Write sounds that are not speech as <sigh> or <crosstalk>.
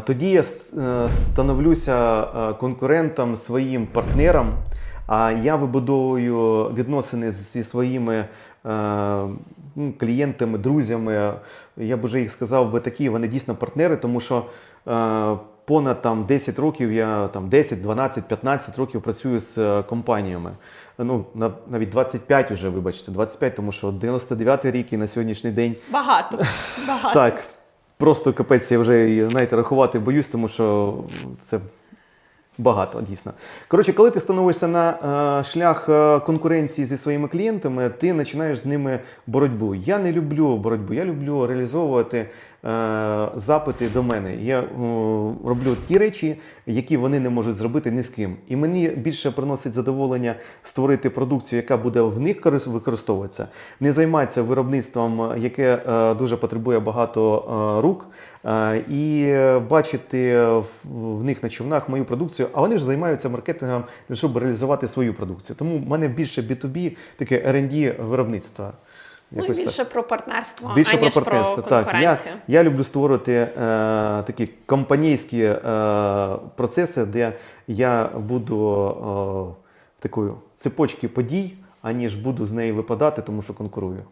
Тоді я е, становлюся е, конкурентом своїм партнерам, а я вибудовую відносини зі своїми е, ну, клієнтами, друзями. Я б вже їх сказав би такі, вони дійсно партнери, тому що понад там 10 років я там 10, 12, 15 років працюю з компаніями. Ну, навіть 25 вже, вибачте, 25, тому що 99 рік і на сьогоднішній день Багато. <laughs> Багато. так, просто капець, я вже і, знаєте, рахувати боюсь, тому що це багато дійсно. Коротше, коли ти становишся на е, шлях е, конкуренції зі своїми клієнтами, ти починаєш з ними боротьбу. Я не люблю боротьбу, я люблю реалізовувати запити до мене. Я е, роблю ті речі, які вони не можуть зробити ні з ким. І мені більше приносить задоволення створити продукцію, яка буде в них корис- використовуватися, не займатися виробництвом, яке е, дуже потребує багато е, рук, е, і е, бачити в них на човнах мою продукцію, а вони ж займаються маркетингом, щоб реалізувати свою продукцію. Тому в мене більше B2B, таке R&D виробництва. Ну і Якось так. більше про партнерство, Більше аніж про партнерство. про так, я, я люблю створювати е, такі компанійські е, процеси, де я буду е, такою цепочки подій, аніж буду з неї випадати, тому що конкурую.